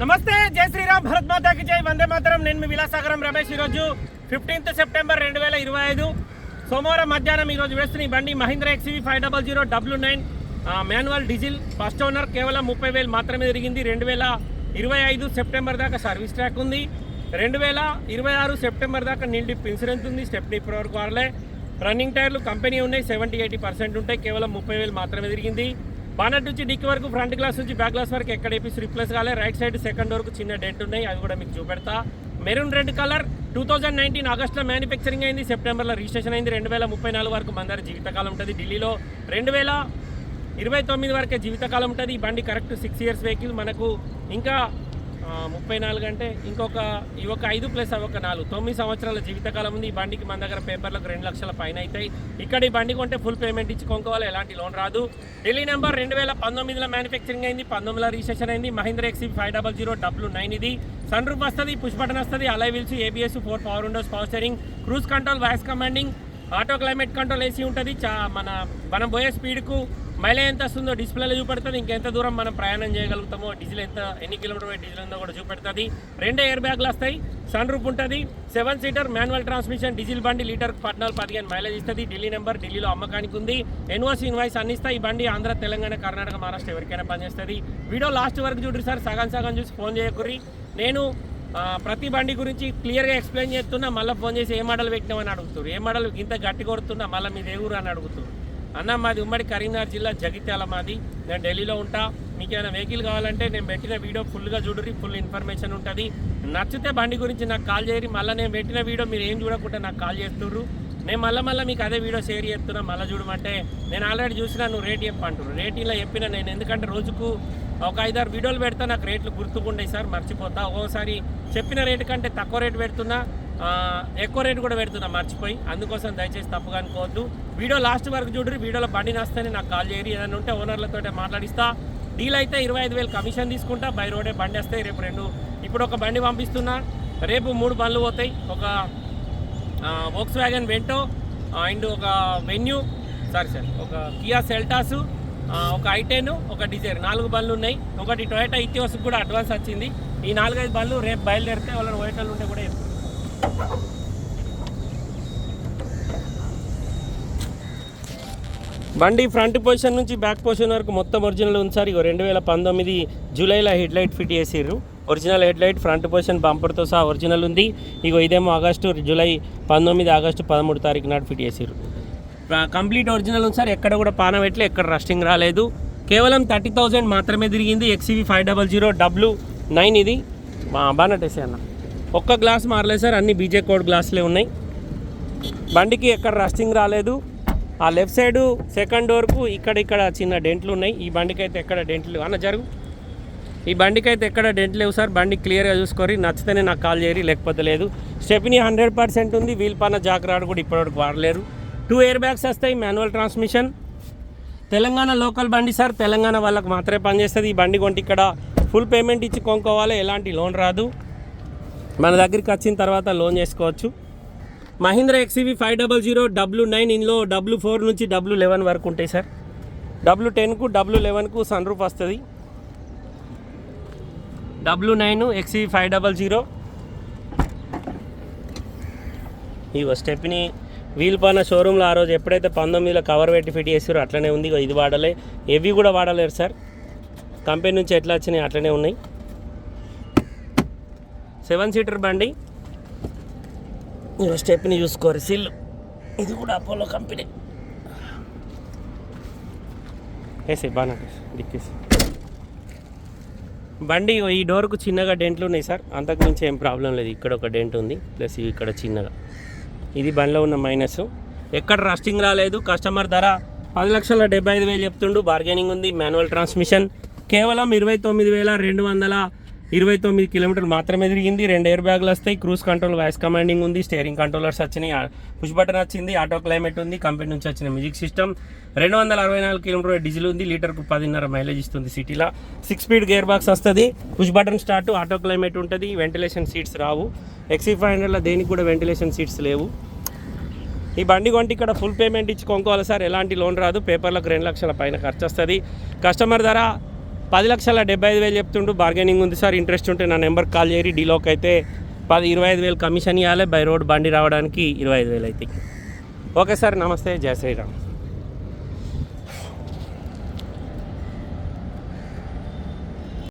నమస్తే జై శ్రీరామ్ భరత్ మాతాకి జై వందే మాతరం. నేను మీ విలాసాగరం రమేష్ ఈరోజు ఫిఫ్టీన్త్ సెప్టెంబర్ రెండు వేల ఇరవై ఐదు సోమవారం మధ్యాహ్నం ఈరోజు వేస్తున్న ఈ బండి Mahindra XUV five double zero W nine manual diesel first owner కేవలం ముప్పై వేలు మాత్రమే తిరిగింది. రెండు వేల ఇరవై ఐదు సెప్టెంబర్ దాకా సర్వీస్ ట్రాక్ ఉంది. రెండు వేల ఇరవై ఆరు సెప్టెంబర్ దాకా నిండి ఇన్సూరెన్స్ ఉంది. స్టెప్ని ఇప్పటివరకు వాడలే రన్నింగ్ టైర్లు కంపెనీ ఉన్నాయి. సెవెంటీ ఎయిటీ పర్సెంట్ ఉంటాయి. కేవలం ముప్పై వేలు మాత్రమే తిరిగింది. బానట్ నుంచి డిక్కి వరకు ఫ్రంట్ గ్లాస్ నుంచి బ్యాక్ గ్లాస్ వరకు ఎక్కడ ఏపీస్ రిప్లేస్ కాలే. రైట్ సైడ్ సెకండ్ వరకు చిన్న డెంట్ ఉన్నాయి. అవి కూడా మీకు చూపెడతా. Maroon red colour two thousand nineteen ఆగస్ట్లో మ్యానుఫ్యాక్చరింగ్ అయింది. సెప్టెంబర్లో రిజిస్ట్రేషన్ అయింది. రెండు వేల ముప్పై నాలుగు వరకు మందర జీవితకాలం ఉంటుంది ఢిల్లీలో. రెండు వేల ఇరవై తొమ్మిది వరకే జీవితకాలం ఉంటుంది. ఈ బండి కరెక్ట్ సిక్స్ ఇయర్స్ వెహికల్ మనకు ఇంకా ముప్పై నాలుగు అంటే ఇంకొక ఈ ఒక ఐదు ప్లస్ అవి ఒక నాలుగు. తొమ్మిది సంవత్సరాల జీవితకాలం ఉంది. ఈ బండికి మన దగ్గర పేపర్లకు రెండు లక్షల పైన అవుతాయి. ఇక్కడ ఈ బండి కొంటే ఫుల్ పేమెంట్ ఇచ్చి కొనుక్కోవాలి. ఎలాంటి లోన్ రాదు. ఢిల్లీ నెంబర్ రెండు వేల పంతొమ్మిదిలో మ్యానుఫ్యాక్చరింగ్ అయింది. పంతొమ్మిదిలో రిజిస్ట్రేషన్ అయింది. Mahindra XUV five double zero W nine ఇది. సన్ రూప్ వస్తుంది పుష్ బటన్ వస్తుంది alloy wheels ABS four power windows power steering cruise control voice commanding auto climate control AC ఉంటుంది. చా మన మనం పోయే స్పీడ్కు మైలేజ్ ఎంత వస్తుందో డిస్ప్లేలో చూపెడుతుంది. ఇంకెంత దూరం మనం ప్రయాణం చేయగలుగుతామో డీజిల్ ఎంత ఎన్ని కిలోమీటర్ డీజిల్ ఉందో కూడా చూపెడుతుంది. రెండే ఎయిర్ బ్యాగ్లు వస్తాయి. సన్ రూప్ ఉంటుంది. Seven seater manual transmission diesel బండి లీటర్ పద్నాలుగు పదిహేను మైలేజ్ ఇస్తుంది. ఢిల్లీ నెంబర్ ఢిల్లీలో అమ్మకానికి ఉంది. ఎన్ఓసి ఇన్వాయిస్ అందిస్తా ఈ బండి ఆంధ్ర తెలంగాణ కర్ణాటక మహారాష్ట్ర ఎవరికైనా పనిచేస్తుంది వీడియో లాస్ట్ వరకు చూడరు సార్. సగం సగం చూసి ఫోన్ చేయకుర్రి. నేను ప్రతి బండి గురించి క్లియర్గా ఎక్స్ప్లెయిన్ చేస్తున్నా. మళ్ళీ ఫోన్ చేసి ఏ మోడల్ పెట్టినామని అడుగుతారు ఏ మోడల్ ఇంత గట్టి కొడుతున్నా? మళ్ళీ మీ దేవురు అని అడుగుతారు అన్న మాది ఉమ్మడి కరీంనగర్ జిల్లా జగిత్యాల మాది. నేను ఢిల్లీలో ఉంటా. మీకు ఏమైనా వెహికల్ కావాలంటే నేను పెట్టిన వీడియో ఫుల్గా చూడరి ఫుల్ ఇన్ఫర్మేషన్ ఉంటుంది. నచ్చితే బండి గురించి నాకు కాల్ చేయరి మళ్ళీ నేను పెట్టిన వీడియో మీరు ఏం చూడకుండా నాకు కాల్ చేస్తుర్రు. నేను మళ్ళీ మళ్ళీ మీకు అదే వీడియో షేర్ చేస్తున్నా మళ్ళీ చూడమంటే. నేను ఆల్రెడీ చూసినా నువ్వు రేట్ చెప్పంటారు రేట్ ఇలా చెప్పిన నేను. ఎందుకంటే రోజుకు ఒక ఐదారు వీడియోలు పెడతా నాకు రేట్లు గుర్తుకుండే సార్ మర్చిపోతా. ఒక్కోసారి చెప్పిన రేటు కంటే తక్కువ రేటు పెడుతున్నా. ఎక్కువ రేటు కూడా పెడుతున్నా మర్చిపోయి. అందుకోసం దయచేసి తప్పుగా అనుకోవద్దు. వీడియో లాస్ట్ వరకు చూడరు వీడియోలో బండి నస్తేనే నాకు కాల్ చేయరు ఏదైనా ఉంటే ఓనర్లతో మాట్లాడిస్తా. డీల్ అయితే ఇరవై ఐదు వేలు కమిషన్ తీసుకుంటా బై రోడే బండి వస్తాయి రేపు రెండు ఇప్పుడు ఒక బండి పంపిస్తున్నా రేపు మూడు బండ్లు పోతాయి. ఒక వోక్స్ వ్యాగన్ వెంటో అండ్ ఒక వెన్యూ సారీ సార్ ఒక కియా సెల్టాస్ ఒక ఐటెన్ ఒక డిజైర్ నాలుగు బండ్లు ఉన్నాయి. ఒకటి టొయోటా ఇథియోస్ కూడా అడ్వాన్స్ వచ్చింది. ఈ నాలుగైదు బండ్లు రేపు బయలుదేరితే వాళ్ళని వైటల్ ఉంటే కూడా బండి ఫ్రంట్ పొజిషన్ నుంచి బ్యాక్ పొజిషన్ వరకు మొత్తం ఒరిజినల్ ఉంది సార్. ఇగో రెండు వేల పంతొమ్మిది జూలైలో హెడ్ లైట్ ఫిట్ చేసిర్రు. Original head light front position బంపర్తో సహా ఒరిజినల్ ఉంది. ఇగో ఇదేమో ఆగస్టు జూలై పంతొమ్మిది ఆగస్టు పదమూడు తారీఖు నాడు ఫిట్ చేసిర్రు. కంప్లీట్ ఒరిజినల్ ఉంది సార్. ఎక్కడ కూడా పాన పెట్టలే ఎక్కడ రస్టింగ్ రాలేదు. కేవలం థర్టీ థౌజండ్ మాత్రమే తిరిగింది. XUV five double zero W nine ఇది. బాగా నటేసే అన్న. ఒక్క గ్లాస్ మారలేదు సార్ అన్ని బీజే కోడ్ గ్లాసులే ఉన్నాయి. బండికి ఎక్కడ రస్టింగ్ రాలేదు. ఆ లెఫ్ట్ సైడు సెకండ్ డోర్కు ఇక్కడ ఇక్కడ చిన్న డెంట్లు ఉన్నాయి. ఈ బండికి అయితే ఎక్కడ డెంట్లు అన్న జరుగు. ఈ బండికి అయితే ఎక్కడ డెంట్ లేవు సార్. బండి క్లియర్గా చూసుకొని నచ్చితేనే నాకు కాల్ చేయరు లేకపోతే లేదు. స్టెప్ని హండ్రెడ్ పర్సెంట్ ఉంది. వీల్ పైన జాకరాడు కూడా ఇప్పటివరకు వాడలేరు. టూ ఎయిర్ బ్యాగ్స్ వస్తాయి మాన్యువల్ ట్రాన్స్మిషన్ తెలంగాణ లోకల్ బండి సార్. తెలంగాణ వాళ్ళకి మాత్రమే పనిచేస్తుంది. ఈ బండి కొంటే ఇక్కడ ఫుల్ పేమెంట్ ఇచ్చి కొనుక్కోవాలి. ఎలాంటి లోన్ రాదు. మన దగ్గరికి వచ్చిన తర్వాత లోన్ చేసుకోవచ్చు. Mahindra XUV five double zero W nine ఇందులో డబ్ల్యూ ఫోర్ నుంచి డబ్ల్యూ లెవెన్ వరకు ఉంటాయి సార్. డబ్ల్యూ టెన్కు డబ్ల్యూ లెవెన్కు సన్ రూఫ్ వస్తుంది. W nine XUV five double zero. ఇగో స్టెప్ని వీల్ పైన షోరూంలో ఆ రోజు ఎప్పుడైతే పంతొమ్మిదిలో కవర్ పెట్టి ఫిట్ చేసారో అట్లనే ఉంది. ఇది వాడలే. ఎవి కూడా వాడలేరు సార్. కంపెనీ నుంచి ఎట్లా వచ్చినాయి అట్లనే ఉన్నాయి. సెవెన్ సీటర్ బండి. ఇగో స్టెప్ని చూసుకోరు సిల్. ఇది కూడా అపోలో కంపెనీ. వేసే బాగా డిక్కేసి బండి ఈ డోర్కు చిన్నగా డెంట్లు ఉన్నాయి సార్. అంతకు మించి ఏం ప్రాబ్లం లేదు. ఇక్కడ ఒక డెంట్ ఉంది ప్లస్ ఇక్కడ చిన్నగా. ఇది బండిలో ఉన్న మైనస్. ఎక్కడ రస్టింగ్ రాలేదు. కస్టమర్ ధర పది లక్షల డెబ్బై ఐదు వేలు చెప్తుండు. బార్గెనింగ్ ఉంది. మాన్యువల్ ట్రాన్స్మిషన్ కేవలం ఇరవై తొమ్మిది వేల రెండు వందల ఇరవై తొమ్మిది కిలోమీటర్లు మాత్రమే తిరిగింది. రెండు ఎయిర్ బ్యాగులు వస్తాయి. క్రూజ్ కంట్రోల్ వాయిస్ కమాండింగ్ ఉంది. స్టీరింగ్ కంట్రోలర్స్ వచ్చినాయి. పుష్ బటన్ వచ్చింది. ఆటో క్లైమేట్ ఉంది. కంపెనీ నుంచి వచ్చిన మ్యూజిక్ సిస్టమ్ రెండు వందల అరవై నాలుగు కిలోమీటర్ డీజిల్ ఉంది లీటర్కు పదిన్నర మైలేజ్ ఇస్తుంది సిటీలో. సిక్స్ స్పీడ్ గేర్ బాక్స్ వస్తుంది. Push button start auto climate ఉంటుంది. వెంటిలేషన్ సీట్స్ రావు. ఎక్సీ ఫైవ్ హండ్రెడ్లో దేనికి కూడా వెంటిలేషన్ సీట్స్ లేవు. ఈ బండి కొంటే ఇక్కడ ఫుల్ పేమెంట్ ఇచ్చి కొనుక్కోవాలి సార్. ఎలాంటి లోన్ రాదు. పేపర్లకు రెండు లక్షల పైన ఖర్చు వస్తుంది కస్టమర్ ధర పది లక్షల డెబ్బై ఐదు వేలు చెప్తుండు. బార్గెనింగ్ ఉంది సార్. ఇంట్రెస్ట్ ఉంటే నా నెంబర్ కాల్ చేయరి డీలోకి అయితే పది ఇరవై ఐదు వేలు కమిషన్ ఇవ్వాలి బై రోడ్ బండి రావడానికి ఇరవై ఐదు వేలు అవుతాయి ఓకే సార్. నమస్తే. జయ శ్రీరామ్.